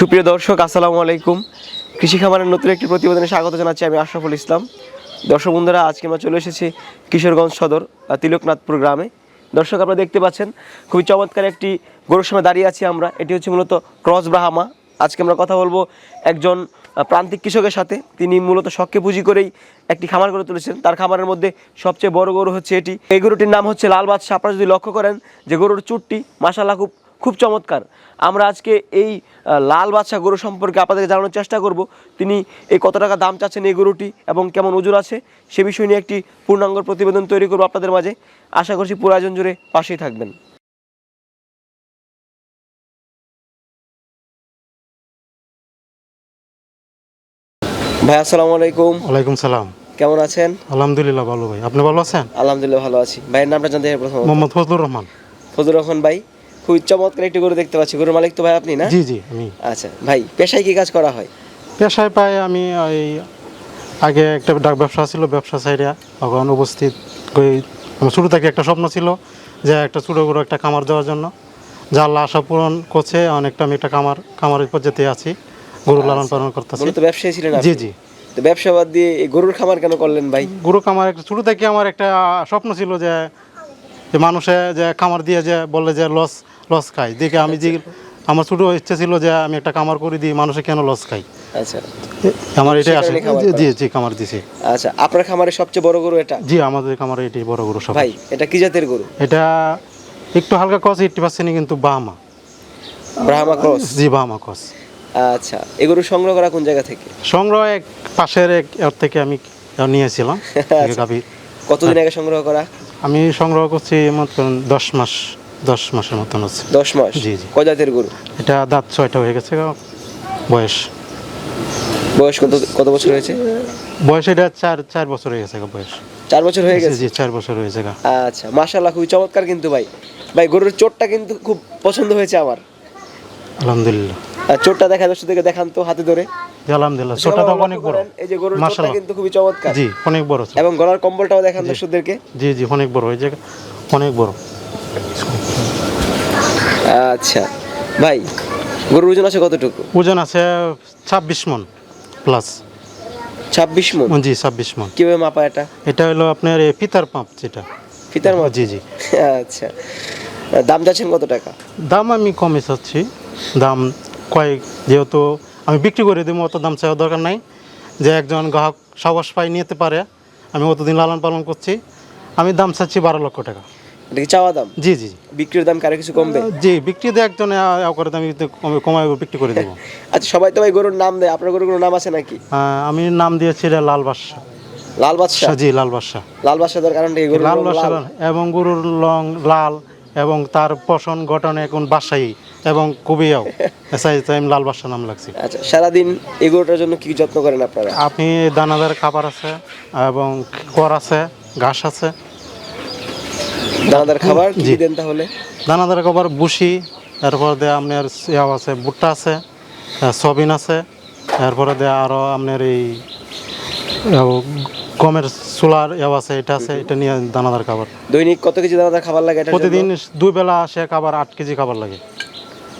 সুপ্রিয় দর্শক, আসসালামু আলাইকুম। কৃষি খামারের নতুন একটি প্রতিবেদনে স্বাগত জানাচ্ছি আমি আশরাফুল ইসলাম। দর্শক বন্ধুরা, আজকে আমরা চলে এসেছি কিশোরগঞ্জ সদর তিলকনাথপুর গ্রামে। দর্শক, আপনারা দেখতে পাচ্ছেন, খুবই চমৎকার একটি গরুর সময় দাঁড়িয়ে আছি আমরা। এটি হচ্ছে মূলত ক্রস ব্রাহামা। আজকে আমরা কথা বলব একজন প্রান্তিক কৃষকের সাথে। তিনি মূলত শখকে পুঁজি করেই একটি খামার করে তুলেছেন। তার খামারের মধ্যে সবচেয়ে বড় গরু হচ্ছে এটি। এই গরুটির নাম হচ্ছে লাল বাদশাহ আপনারা যদি লক্ষ্য করেন, যে গরুর চুটটি মাসাল্লাহ খুব খুব চমৎকার। আমরা আজকে এই লাল বাদশা গরু সম্পর্কে আপনাদেরকে জানানোর চেষ্টা করব। তিনি এই কত টাকা দাম চাচ্ছেন এই গরুটি এবং কেমন ওজন আছে সে বিষয় নিয়ে একটি পূর্ণাঙ্গ প্রতিবেদন তৈরি করব আপনাদের মাঝে। আশা করছি পুরো আয়োজন জুড়ে পাশেই থাকবেন। ভাই আসসালামু আলাইকুম। ওয়ালাইকুম সালাম। কেমন আছেন? আলহামদুলিল্লাহ ভালো ভাই। আপনি ভালো আছেন? আলহামদুলিল্লাহ ভালো আছি। ভাইয়ের নামটা জানতে প্রথম মোহাম্মদ ফজলুর রহমান। ফজুর রহমান ভাই খুবই চমৎকার একটি গরু দেখতে পাচ্ছি। গরুর মালিক তো ভাই আপনি না? জি জি আমি। আচ্ছা ভাই পেশায় কি কাজ করা হয়? পেশায় পাই আমি ওই আগে একটা ডাক ব্যবসা ছিল ব্যবসা সাইডে এখন উপস্থিত আমার শুরু থেকে একটা স্বপ্ন ছিল যে একটা ছোটো গরু একটা খামার দেওয়ার জন্য। যা আল্লাহ আশা পূরণ করছে অনেকটা আমি একটা খামার খামারের পর্যায়ে আছি গরু লালন পালন করতেছি। মূলত ব্যবসায়ী ছিলেন জি জি। তো ব্যবসা বাদ দিয়ে গরুর খামার কেন করলেন ভাই? গরু খামার একটা শুরু থেকে আমার একটা স্বপ্ন ছিল যে যে মানুষে যে খামার দিয়ে যে বলে যে লস লস খায়। দেখে আমি যে আমার ছোটো ইচ্ছে ছিল যে আমি একটা খামার করে দিই মানুষে কেন লস খাই আচ্ছা। আমার এটাই আসে জি, জি খামার দিছি। আচ্ছা আপনার খামারের সবচেয়ে বড় গরু এটা? জি আমাদের খামারে এটাই বড় গরু সব ভাই এটা কি জাতের গরু? এটা একটু হালকা কস এইটটি পার্সেন্ট কিন্তু বাহামা। ব্রাহ্মা ক্রস জি বাহামা কস। আচ্ছা এই গরু সংগ্রহ করা কোন জায়গা থেকে? সংগ্রহ এক পাশের এক থেকে আমি নিয়েছিলাম। আচ্ছা। কতদিন আগে সংগ্রহ করা? আমি সংগ্রহ করছি মত দশ মাস দশ মাসের মতন আছে। দশ মাস? জি, জি। কয় জাতের গরু? এটা দাঁত ছয়টা হয়ে গেছে বয়স। বয়স কত কত বছর হয়েছে? বয়স এটা চার চার বছর হয়ে গেছে বয়স। চার বছর হয়ে গেছে? জি চার বছর হয়েছে আচ্ছা মাশাল্লাহ খুবই চমৎকার কিন্তু ভাই। ভাই গরুর চোটটা কিন্তু খুব পছন্দ হয়েছে আমার। আলহামদুলিল্লাহ। চোটটা দেখা দর্শক থেকে দেখান তো হাতে ধরে। আলহামদুলিল্লাহ ছোটটা তো অনেক বড়। এই যে গরুর মাশাআল্লাহ। কিন্তু খুবই চমৎকার। জি অনেক বড় এবং গলার কম্বলটাও দেখান দর্শকদেরকে। জি জি অনেক বড় এই জায়গা অনেক বড়। আচ্ছা ভাই গরুর ওজন আছে কতটুকু? ওজন আছে ছাব্বিশ মন প্লাস ছাব্বিশ মন? জি ছাব্বিশ মন। কীভাবে মাপা এটা? এটা হলো আপনার এ পিতার পাম্প যেটা। ফিতার মাপ জি জি। আচ্ছা। দাম যাচ্ছেন কত টাকা? দাম আমি কমে চাচ্ছি। দাম কয়েক যেহেতু আমি বিক্রি করে দেবো অত দাম চাওয়ার দরকার নাই। যে একজন গ্রাহক সাহস পাই নিতে পারে আমি অতদিন লালন পালন করছি। আমি দাম চাচ্ছি বারো লক্ষ টাকা। এটা কি চাওয়া দাম? জি জি বিক্রির দাম কারও কিছু কমবে? জি বিক্রি দিয়ে একজনে করে তো কমায় বিক্রি করে দেবো। আচ্ছা সবাই তো ভাই গরুর নাম দেয়। আপনার গরুর কোনো নাম আছে নাকি? আমি নাম দিয়েছি এটা লাল বাদশা। লাল বাদশাহ জি লাল বাদশা। লাল বাদশাহ দেওয়ার কারণটা লাল বাদশা এবং গরুর লং লাল এবং তার পশন গঠনে এখন বাসাই এবং খুবইও এসাই আমি লাল বাদশা নাম লাগছে। আচ্ছা সারাদিন এই গরুটার জন্য কি যত্ন করেন আপনারা? আপনি দানাদার খাবার আছে এবং কর আছে ঘাস আছে। দানাদার খাবার কি দেন তাহলে? দানাদার খাবার বুসি এরপর দিয়ে আপনার ইয়াও আছে ভুট্টা আছে সবিন আছে এরপরে দিয়ে আরও আপনার এই গমের সোলার ইয়াও আছে এটা আছে এটা নিয়ে দানাদার খাবার। দৈনিক কত কেজি দানাদার খাবার লাগে প্রতিদিন দুই বেলা আসে খাবার আট কেজি খাবার লাগে।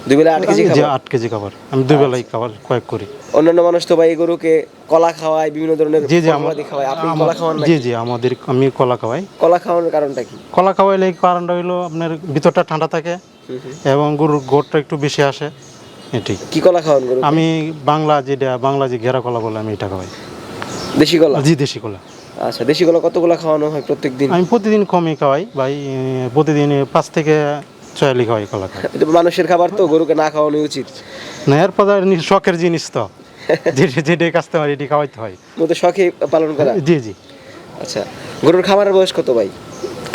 দুই বেলা আট কেজি খাবার? আট কেজি খাবার। আমি দুই বেলাই খাবার কয়েক করি। অন্যান্য মানুষ তো ভাই গরুকে কলা খাওয়ায় বিভিন্ন ধরনের জি জি আপনি কলা খাওয়ান না জি জি আমাদের আমি কলা খাওয়াই। কলা খাওয়ানোর কারণটা কি? কলা খাওয়াইলে কারণটা আপনার ভিতরটা ঠান্ডা থাকে এবং গরুর গোড়টা একটু বেশি আসে। এটি। কি কলা খাওয়ান গরু আমি বাংলা যেটা বাংলা যে ঘেরা কলা বলে আমি এটা খাওয়াই। দেশি কলা? জি দেশি কলা। আচ্ছা দেশি কলা কতগুলা খাওয়ানো হয় প্রত্যেকদিন? আমি প্রতিদিন কমই খাওয়াই ভাই প্রতিদিন পাঁচ থেকে ছয়ালি খাওয়াই কলা খাই এটা মানুষের খাবার তো গরুকে না খাওয়ানো উচিত। না এরপর শখের জিনিস তো। যেটা যেটা কাস্টমার এটি খাওয়াইতে হয়। মতো শখে পালন করা? জি জি। আচ্ছা গরুর খামারের বয়স কত ভাই?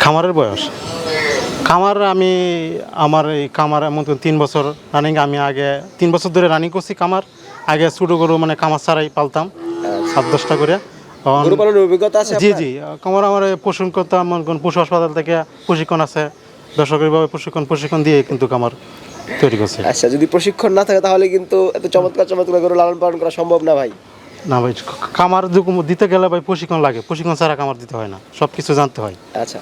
খামারের বয়স? খামার আমি আমার এই খামার এমন তিন বছর রানিং আমি আগে তিন বছর ধরে রানিং করছি খামার। আগে ছোটো গরু মানে খামার ছাড়াই পালতাম সাত দশটা করে। গরু পালনের অভিজ্ঞতা আছে জি জি খামার আমার পশু করতাম মনে করেন পশু হাসপাতাল থেকে প্রশিক্ষণ আছে। বেসরকারিভাবে প্রশিক্ষণ প্রশিক্ষণ দিয়ে কিন্তু খামার তৈরি করছে। আচ্ছা যদি প্রশিক্ষণ না থাকে তাহলে কিন্তু এত চমৎকার চমৎকার গরু লালন পালন করা সম্ভব না ভাই। না ভাই খামার দিতে গেলে ভাই প্রশিক্ষণ লাগে। প্রশিক্ষণ ছাড়া খামার দিতে হয় না। সব কিছু জানতে হয়। আচ্ছা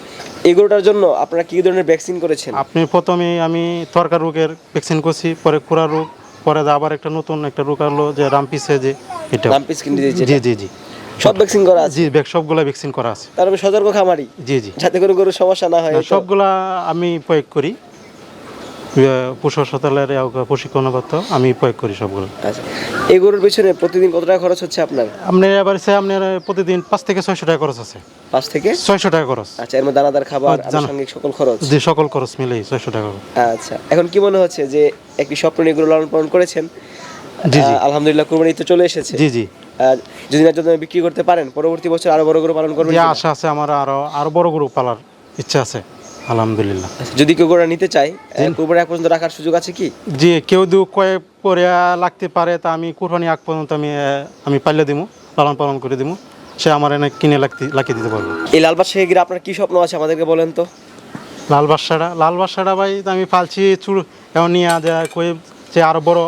এই গরুটার জন্য আপনারা কি ধরনের ভ্যাকসিন করেছেন? আপনি প্রথমে আমি তরকার রোগের ভ্যাকসিন করছি পরে খুরা রোগ পরে আবার একটা নতুন একটা রোগ আলো যে রামপিসে যে এটা। রামপিস কিনে দিয়েছে জি জি জি। সব ভ্যাকসিন করা আছে? জি ব্যাগ সবগুলা ভ্যাকসিন করা আছে। তার আমি সতর্ক খামারি। জি জি। যাতে কোনো গরুর সমস্যা না হয় সবগুলা আমি প্রয়োগ করি। পশু হাসপাতালের প্রশিক্ষণগত আমি প্রয়োগ করি সবগুলো। আচ্ছা এই গরুর পেছনে প্রতিদিন কত টাকা খরচ হচ্ছে আপনার? আপনার এবার সে আপনার প্রতিদিন পাঁচ থেকে ছয়শো টাকা খরচ আছে। পাঁচ থেকে? ছয়শো টাকা খরচ। আচ্ছা এর মধ্যে দানাদার খাবার আনুষঙ্গিক সকল খরচ? যে সকল খরচ মিলেই ছয়শো টাকা আচ্ছা এখন কি মনে হচ্ছে যে একটি স্বপ্ন নিয়ে গরু লালন পালন করেছেন? জি, জি। আলহামদুলিল্লাহ কুরবানি তো চলে এসেছে। জি জি। যদি না যদি বিক্রি করতে পারেন পরবর্তী বছর আরও বড় গরু পালন করবেন যে আশা আছে আমার আরও আরও বড় গরু পালার ইচ্ছা আছে আলহামদুলিল্লাহ। আচ্ছা, যদি কেউ গরু নিতে চায় কুরবানি এক পর্যন্ত রাখার সুযোগ আছে কি? যে কেউ দু কয়েক পরে লাগতে পারে তা আমি কুরবানি আগ পর্যন্ত আমি আমি পাল্লে দিমু লালন পালন করে দিমু সে আমার এনে কিনে লাগতে লাগিয়ে দিতে পারব। এই লালবাগ শেখে গিয়ে আপনার কি স্বপ্ন আছে আমাদেরকে বলেন তো। লাল বাসাটা লাল বাসাটা ভাই আমি পালছি চুর এমন নিয়ে যে কই যে আরও বড়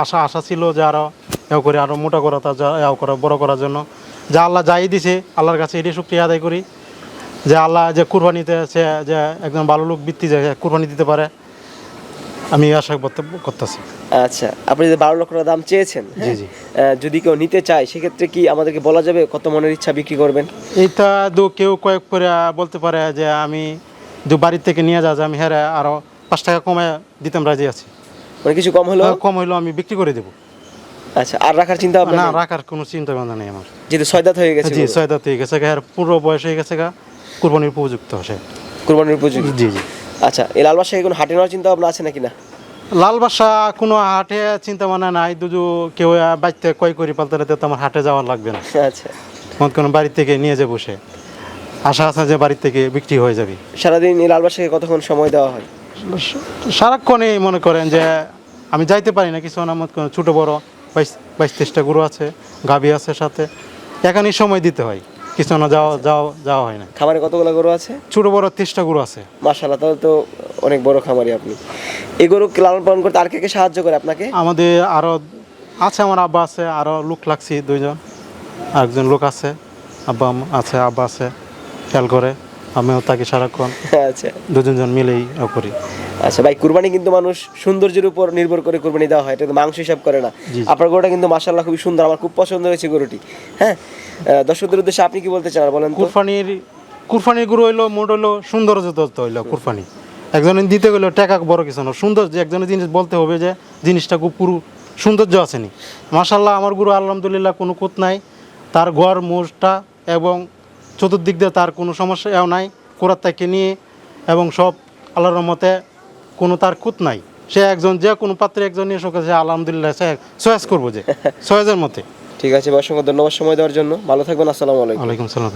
আশা আশা ছিল যে আরও এও করে আরও মোটা করা তা এও করা বড় করার জন্য। যা আল্লাহ যাই দিছে আল্লাহর কাছে এটি শুক্রিয়া আদায় করি। যে আল্লাহ যে কুরবানিতে সে যে একজন ভালো লোক বৃত্তি যে কুরবানি দিতে পারে আমি আশা করতে করতেছি। আচ্ছা আপনি যে বারো লক্ষ টাকা দাম চেয়েছেন জি জি। যদি কেউ নিতে চায় সেক্ষেত্রে কি আমাদেরকে বলা যাবে কত মনের ইচ্ছা বিক্রি করবেন? এইটা দু কেউ কয়েক করে বলতে পারে যে আমি দু বাড়ির থেকে নিয়ে যা যে আমি হ্যাঁ আরও পাঁচ টাকা কমে দিতাম রাজি আছি। মানে কিছু কম হলো কম হইলেও আমি বিক্রি করে দেবো। আচ্ছা আর রাখার চিন্তা না রাখার কোনো চিন্তা ভাবনা নেই আমার। যেহেতু হয়ে গেছে জি গরু, হয়ে গেছে গা, এর পুরো বয়স হয়ে গেছে গা কুরবানির উপযুক্ত সে। কুরবানির উপযোগী জি জি। আচ্ছা এই লালবাগ শেখে কোনো হাটে নেওয়ার চিন্তা ভাবনা আছে নাকি না? লাল বাসা কোনো হাটে চিন্তা ভাবনা নাই দুজু কেউ বাড়িতে কয় করি পালতে রাখতে তো আমার হাটে যাওয়ার লাগবে না। আচ্ছা। কোনো বাড়ি থেকে নিয়ে যাব সে। আশা আছে যে বাড়ির থেকে বিক্রি হয়ে যাবে। সারাদিন এই লালবাগ শেখে কতক্ষণ সময় দেওয়া হয়? সারাক্ষণই মনে করেন যে আমি যাইতে পারি না কিছু না মত ছোটো বড়। বাইশ বাইশ তেইশটা গরু আছে গাভী আছে সাথে। এখানেই সময় দিতে হয়। কিছু না যাওয়া যাওয়া যাওয়া হয় না। খামারে কতগুলো গরু আছে? ছোটো বড় তেইশটা গরু আছে। মাশাল্লাহ তাহলে তো অনেক বড় খামারি আপনি। এই গরু লালন পালন করতে আর কে কে সাহায্য করে আপনাকে? আমাদের আরও আছে আমার আব্বা আছে আরও লোক লাগছি দুইজন। আরেকজন লোক আছে আব্বা আছে আব্বা আছে খেয়াল করে। আমিও তাকে সারাক্ষণ আচ্ছা। দুজনজন মিলেই ও করি। আচ্ছা ভাই কুরবানি কিন্তু মানুষ সৌন্দর্যের উপর নির্ভর করে কুরবানি দেওয়া হয় এটা মাংস হিসাব করে না। আপনার গরুটা কিন্তু মাশাল্লাহ খুবই সুন্দর আমার খুব পছন্দ হয়েছে গরুটি হ্যাঁ? দর্শকদের উদ্দেশ্যে আপনি কি বলতে চান বলেন কুরফানির কুরফানির গরু হইল মোট হইল সৌন্দর্য তত্ত্ব হইল কুরফানি। একজনের দিতে গেলে টাকা বড় কিছু না সুন্দর যে একজনের জিনিস বলতে হবে যে জিনিসটা খুব পুরো সৌন্দর্য আসেনি মাসাল্লাহ আমার গুরু আলহামদুলিল্লাহ কোনো কুত নাই তার ঘর মোষটা এবং চতুর্দিক দিয়ে তার কোনো সমস্যা এও নাই কোরাত তাকে নিয়ে এবং সব আল্লাহর রহমতে কোনো তার কুত নাই। সে একজন যে কোনো পাত্রে একজন নিয়ে শোকে যে আলহামদুলিল্লাহ সে সয়েস করব যে সয়েজের মতে ঠিক আছে অসংখ্য ধন্যবাদ সময় দেওয়ার জন্য। ভালো থাকবেন আসসালামু আলাইকুম। আলাইকুম সালাম